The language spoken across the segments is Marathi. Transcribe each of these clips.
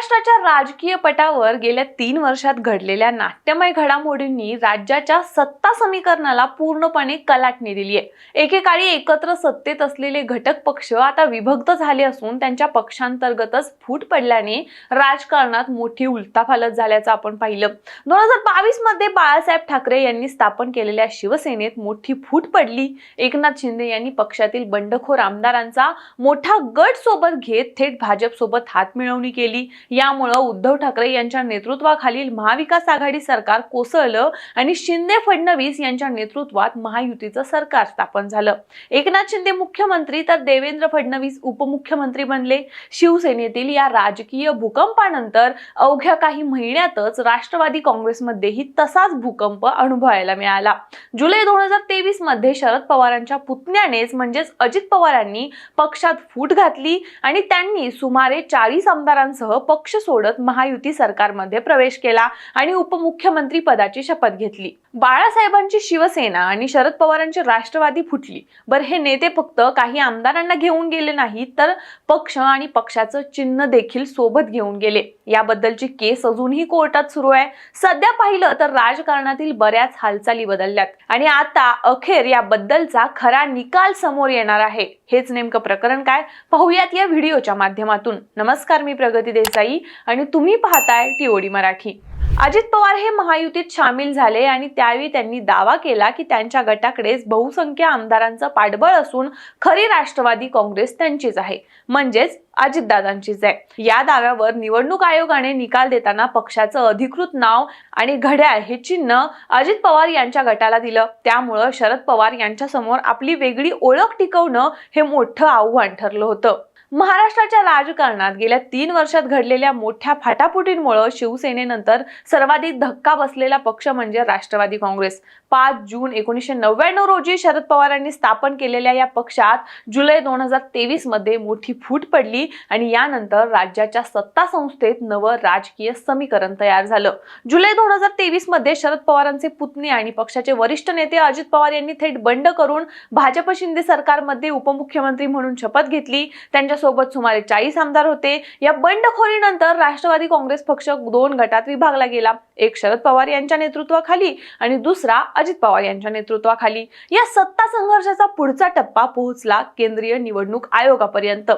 महाराष्ट्राच्या राजकीय पटावर गेल्या तीन वर्षात घडलेल्या नाट्यमय घडामोडींनी राज्याच्या सत्ता समीकरणाला पूर्णपणे कलाटणी दिली आहे. एकेकाळी एकत्र सत्तेत असलेले घटक पक्ष आता विभक्त झाले असून त्यांच्या पक्षांतर्गतच फूट पडल्याने राजकारणात मोठी उलथापालथ झाल्याचं आपण पाहिलं. दोन हजार बावीसमध्ये बाळासाहेब ठाकरे यांनी स्थापन केलेल्या शिवसेनेत मोठी फूट पडली. एकनाथ शिंदे यांनी पक्षातील बंडखोर आमदारांचा मोठा गट सोबत घेत थेट भाजप सोबत हात मिळवणी केली. यामुळं उद्धव ठाकरे यांच्या नेतृत्वाखालील महाविकास आघाडी सरकार कोसळलं आणि शिंदे फडणवीस यांच्या नेतृत्वात महायुतीचं सरकार स्थापन झालं. एकनाथ शिंदे मुख्यमंत्री तर देवेंद्र फडणवीस उपमुख्यमंत्री बनले. शिवसेनेतील या राजकीय भूकंपानंतर अवघ्या काही महिन्यातच राष्ट्रवादी काँग्रेसमध्येही तसाच भूकंप अनुभवायला मिळाला. जुलै दोन हजार तेवीसमध्ये शरद पवारांच्या पुतण्यानेच म्हणजेच अजित पवारांनी पक्षात फूट घातली आणि त्यांनी सुमारे चाळीस आमदारांसह पक्ष सोडत महायुती सरकारमध्ये प्रवेश केला आणि उपमुख्यमंत्री पदाची शपथ घेतली. बाळासाहेबांची शिवसेना आणि शरद पवारांची राष्ट्रवादी फुटली. बरं हे नेते फक्त काही आमदारांना घेऊन गेले नाही तर पक्ष आणि पक्षाचं चिन्ह देखील सोबत घेऊन गेले. याबद्दलची केस अजूनही कोर्टात सुरू आहे. सध्या पाहिलं तर राजकारणातील बऱ्याच हालचाली बदलल्यात. आणि आता अखेर याबद्दलचा खरा निकाल समोर येणार आहे. हेच नेमकं प्रकरण काय? पाहूयात या व्हिडिओच्या माध्यमातून. नमस्कार मी प्रगती देसाई. आणि तुम्ही पाहताय टीओडी मराठी. अजित पवार हे महायुतीत सामील झाले आणि त्यावेळी त्यांनी दावा केला की त्यांच्या गटाकडेच बहुसंख्य आमदारांचं पाठबळ असून खरी राष्ट्रवादी काँग्रेस त्यांचीच आहे. म्हणजेच अजितदादांचीच आहे. या दाव्यावर निवडणूक आयोगाने निकाल देताना पक्षाचं अधिकृत नाव आणि घड्याळ हे चिन्ह अजित पवार यांच्या गटाला दिलं. त्यामुळं शरद पवार यांच्या समोर आपली वेगळी ओळख टिकवणं हे मोठं आव्हान ठरलं होतं. महाराष्ट्राच्या राजकारणात गेल्या तीन वर्षात घडलेल्या मोठ्या फाटाफुटींमुळे शिवसेनेनंतर सर्वाधिक धक्का बसलेला पक्ष म्हणजे राष्ट्रवादी काँग्रेस. पाच जून एकोणीसशे नव्याण्णव रोजी शरद पवारांनी स्थापन केलेल्या या पक्षात जुलै दोन हजार तेवीसमध्ये मोठी फूट पडली आणि यानंतर राज्याच्या सत्ता संस्थेत नवं राजकीय समीकरण तयार झालं. जुलै दोन हजार तेवीसमध्ये शरद पवारांचे पुतणे आणि पक्षाचे वरिष्ठ नेते अजित पवार यांनी थेट बंड करून भाजप शिंदे सरकारमध्ये उपमुख्यमंत्री म्हणून शपथ घेतली. त्यांच्या सोबत सुमारे चाळीस आमदार होते. या बंडखोरीनंतर राष्ट्रवादी काँग्रेस पक्ष दोन गटात विभागला गेला. एक शरद पवार यांच्या नेतृत्वाखाली आणि दुसरा अजित पवार यांच्या नेतृत्वाखाली. या सत्ता संघर्षाचा पुढचा टप्पा पोहोचला केंद्रीय निवडणूक आयोगापर्यंत.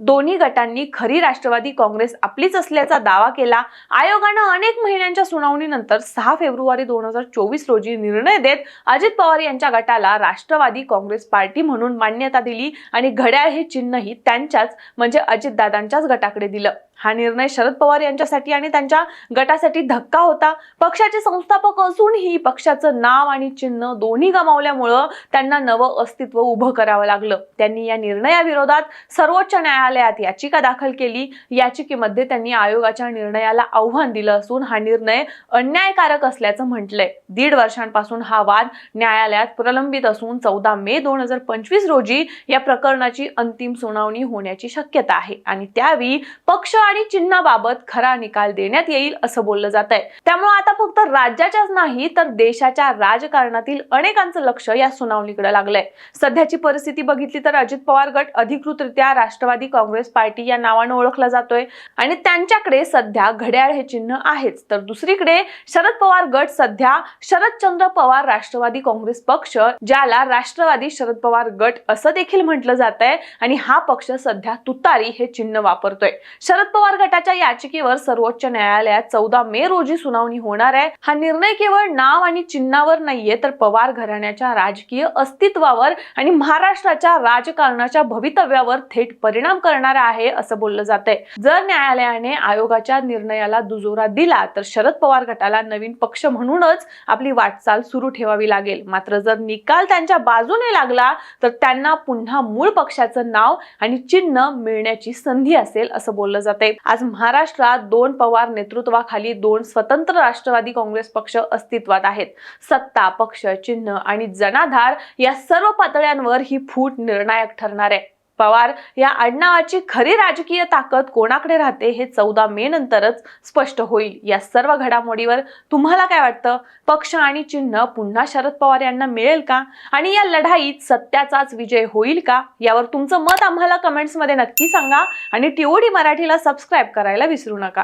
दोन्ही गटांनी खरी राष्ट्रवादी काँग्रेस आपलीच असल्याचा दावा केला. आयोगानं अनेक महिन्यांच्या सुनावणीनंतर सहा फेब्रुवारी दोन हजार चोवीस रोजी निर्णय देत अजित पवार यांच्या गटाला राष्ट्रवादी काँग्रेस पार्टी म्हणून मान्यता दिली आणि घड्याळ हे चिन्हही त्यांच्याच म्हणजे अजितदादांच्याच गटाकडे दिलं. हा निर्णय शरद पवार यांच्यासाठी आणि त्यांच्या गटासाठी धक्का होता. पक्षाचे संस्थापक असूनही पक्षाचं नाव आणि चिन्ह दोन्ही गमावल्यामुळं त्यांना नवं अस्तित्व उभं करावं लागलं. त्यांनी या निर्णयाविरोधात सर्वोच्च न्यायालयात याचिका दाखल केली. याचिकेमध्ये त्यांनी आयोगाच्या निर्णयाला आव्हान दिलं असून हा निर्णय अन्यायकारक असल्याचं म्हटलंय. दीड वर्षांपासून हा वाद न्यायालयात प्रलंबित असून चौदा मे दोन हजार पंचवीस रोजी या प्रकरणाची अंतिम सुनावणी होण्याची शक्यता आहे. आणि त्यावेळी पक्ष आणि चिन्हाबाबत खरा निकाल देण्यात येईल असं बोललं जात आहे त्यामुळे आता फक्त राज्याच्याच नाही तर देशाच्या राजकारणातील अनेकांचं लक्ष या सुनावणीकडे लागलंय. सध्याची परिस्थिती बघितली तर अजित पवार गट अधिकृतरित्या राष्ट्रवादी काँग्रेस पार्टी या नावानं ओळखला जातोय. आणि त्यांच्याकडे सध्या घड्याळ हे चिन्ह आहेच. तर दुसरीकडे शरद पवार गट सध्या शरदचंद्र पवार राष्ट्रवादी काँग्रेस पक्ष ज्याला राष्ट्रवादी शरद पवार गट असं देखील म्हटलं जात आहे आणि हा पक्ष सध्या तुतारी हे चिन्ह वापरतोय. शरद पवार गटाच्या याचिकेवर सर्वोच्च न्यायालयात चौदा मे रोजी सुनावणी होणार आहे. हा निर्णय केवळ नाव आणि चिन्हावर नाहीये तर पवार घराण्याच्या राजकीय अस्तित्वावर आणि महाराष्ट्राच्या राजकारणाच्या भवितव्यावर थेट परिणाम करणारा आहे असं बोललं जात आहे जर न्यायालयाने आयोगाच्या निर्णयाला दुजोरा दिला तर शरद पवार गटाला नवीन पक्ष म्हणूनच आपली वाटचाल सुरू ठेवावी लागेल. मात्र जर निकाल त्यांच्या बाजूने लागला तर त्यांना पुन्हा मूळ पक्षाचं नाव आणि चिन्ह मिळण्याची संधी असेल असं बोललं जाते आज महाराष्ट्रात दोन पवार नेतृत्वाखाली दोन स्वतंत्र राष्ट्रवादी काँग्रेस पक्ष अस्तित्वात आहेत. सत्ता पक्ष चिन्ह आणि जनाधार या सर्व पातळ्यांवर ही फूट निर्णायक ठरणार आहे. पवार या आडनावाची खरी राजकीय ताकद कोणाकडे राहते हे चौदा मे नंतरच स्पष्ट होईल. या सर्व घडामोडीवर तुम्हाला काय वाटतं? पक्ष आणि चिन्ह पुन्हा शरद पवार यांना मिळेल का? आणि या लढाईत सत्याचाच विजय होईल का? यावर तुमचं मत आम्हाला कमेंट्समध्ये नक्की सांगा आणि टीओडी मराठीला सबस्क्राईब करायला विसरू नका.